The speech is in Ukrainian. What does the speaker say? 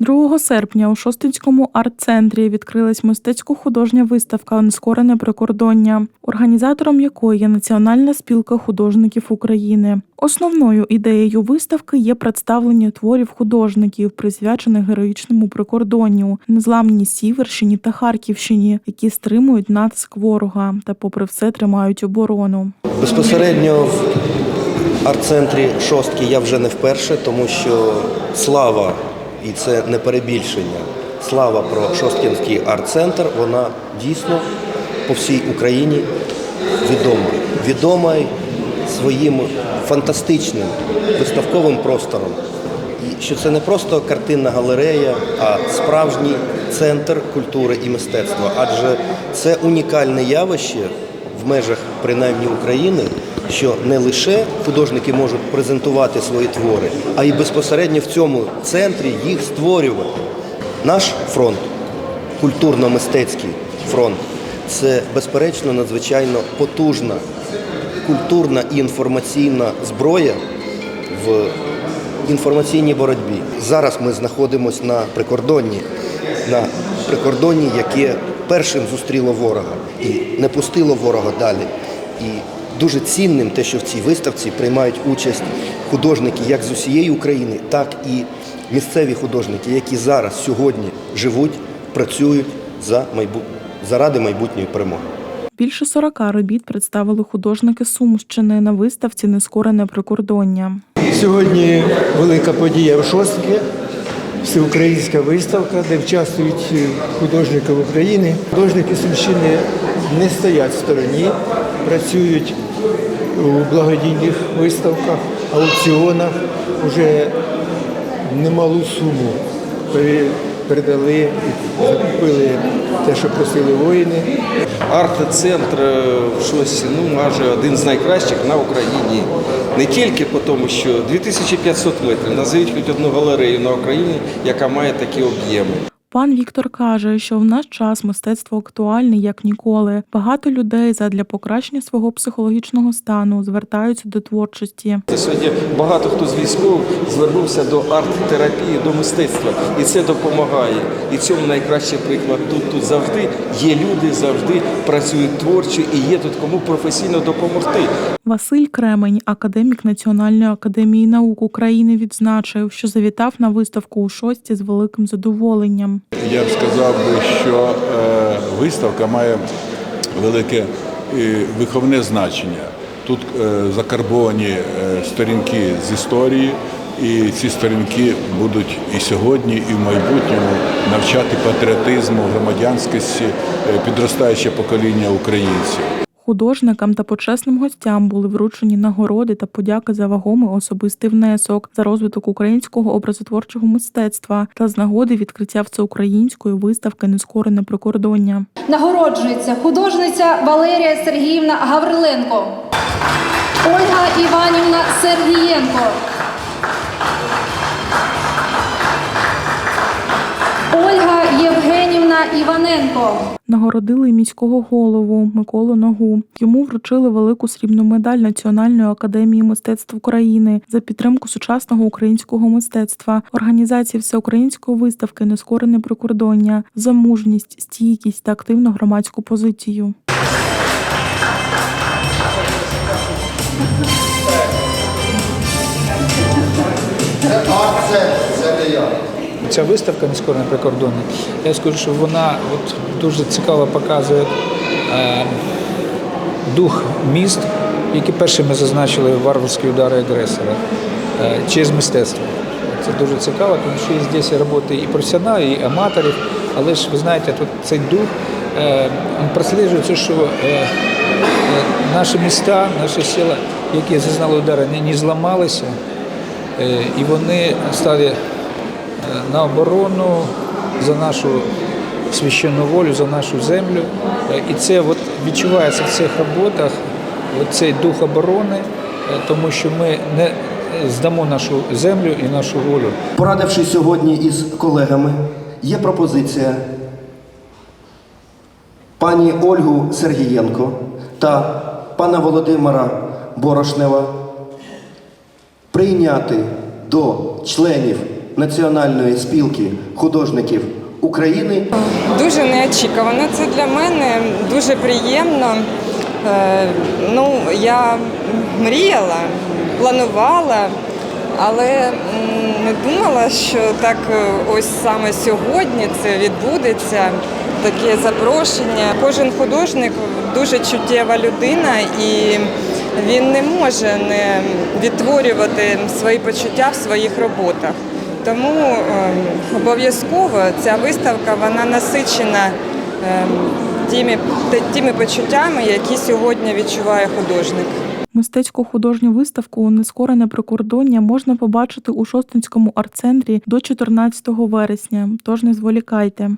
2 серпня у Шостинському арт-центрі відкрилась мистецько-художня виставка Нескорене прикордоння, організатором якої є Національна спілка художників України. Основною ідеєю виставки є представлення творів художників, присвячених героїчному прикордонню, незламній Сіверщині та Харківщині, які стримують натиск ворога та, попри все, тримають оборону. Безпосередньо в арт-центрі шостки я вже не вперше, тому що слава, і це не перебільшення, слава про Шосткінський арт-центр, вона дійсно по всій Україні відома. Відома своїм фантастичним виставковим простором. І що це не просто картинна галерея, а справжній центр культури і мистецтва. Адже це унікальне явище в межах принаймні України, що не лише художники можуть презентувати свої твори, а й безпосередньо в цьому центрі їх створювати. Наш фронт, культурно-мистецький фронт, це безперечно надзвичайно потужна культурна і інформаційна зброя в інформаційній боротьбі. Зараз ми знаходимося на прикордонні, на прикордонні, яке першим зустріло ворога і не пустило ворога далі. І дуже цінним те, що в цій виставці приймають участь художники як з усієї України, так і місцеві художники, які зараз сьогодні живуть, працюють за майбут... заради майбутньої перемоги. Більше 40 робіт представили художники Сумщини на виставці Нескорене прикордоння. Сьогодні велика подія в Шостки, всеукраїнська виставка, де участвують художники України. Художники Сумщини не стоять в стороні, працюють у благодійних виставках, аукціонах. Уже немалу суму передали закупили те, що просили воїни. Арт-центр Шосі, ну, майже один з найкращих на Україні. Не тільки по тому, що 2500 метрів, назовіть хоч одну галерею на Україні, яка має такі об'єми. Пан Віктор каже, що в наш час мистецтво актуальне як ніколи. Багато людей задля покращення свого психологічного стану звертаються до творчості. Сьогодні багато хто з військових звернувся до арт-терапії, до мистецтва, і це допомагає. І цьому найкращий приклад тут, тут завжди є люди, завжди працюють творчо і є тут кому професійно допомогти. Василь Кремень, академік Національної академії наук України, відзначив, що завітав на виставку у шості з великим задоволенням. Я б сказав би, що е, виставка має велике виховне значення. Тут е, закарбовані е, сторінки з історії, і ці сторінки будуть і сьогодні, і в майбутньому навчати патріотизму, громадянськості підростаюче покоління українців. Художникам та почесним гостям були вручені нагороди та подяки за вагомий особистий внесок за розвиток українського образотворчого мистецтва та з нагоди відкриття всеукраїнської виставки Нескорене прикордоння. Нагороджується художниця Валерія Сергіївна Гавриленко, Ольга Іванівна Сергієнко, Іваненко. Нагородили міського голову Миколу Ногу. Йому вручили велику срібну медаль Національної академії мистецтв України за підтримку сучасного українського мистецтва, організації всеукраїнської виставки Нескорене прикордоння, за мужність, стійкість та активну громадську позицію. Ця виставка «Нескорене прикордоння, я скажу, що вона от дуже цікаво показує е, дух міст, які першими зазначили варварські удари агресора е, через мистецтво. Це дуже цікаво, тому що є здесь роботи і професіоналів, і аматорів, але ж ви знаєте, тут цей дух е, просліджується, що е, е, наші міста, наші села, які зазнали удари, вони не зламалися, е, і вони стали на оборону за нашу священну волю, за нашу землю. Е, І це от відчувається в цих роботах, цей дух оборони, е, тому що ми не е, здамо нашу землю і нашу волю. Порадившись сьогодні із колегами, є пропозиція пані Ольгу Сергієнко та пана Володимира Борошнева прийняти до членів Національної спілки художників України. Дуже неочікувано. Це для мене дуже приємно. Е, Ну, я мріяла, планувала, але не думала, що так е, ось саме сьогодні це відбудеться. Таке запрошення. Кожен художник дуже чуттєва людина, і він не може не відтворювати свої почуття в своїх роботах. Тому е, обов'язково ця виставка вона насичена е, тими, тими почуттями, які сьогодні відчуває художник. Мистецьку художню виставку Нескорене прикордоння можна побачити у Шостинському арт-центрі до 14 вересня, тож не зволікайте.